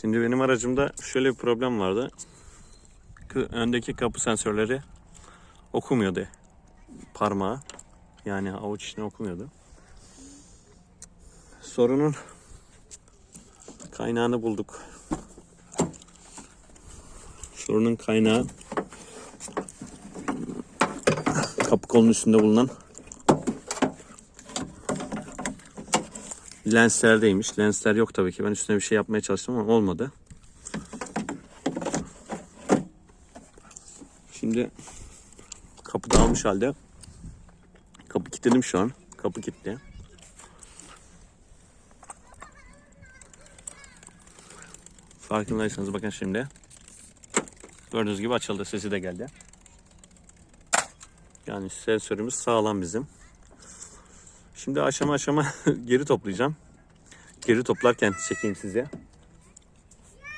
Şimdi benim aracımda şöyle bir problem vardı. Öndeki kapı sensörleri okumuyordu parmağı. Yani avuç içine okumuyordu. Sorunun kaynağını bulduk. Sorunun kaynağı kapı kolunun üstünde bulunan lenslerdeymiş. Lensler yok tabii ki. Ben üstüne bir şey yapmaya çalıştım ama olmadı. Şimdi kapı dağılmış halde. Kapı kilitledim şu an. Kapı kilitli. Farkındaysanız bakın şimdi. Gördüğünüz gibi açıldı. Sesi de geldi. Yani sensörümüz sağlam bizim. Şimdi aşama aşama geri toplayacağım. Geri toplarken çekeyim size.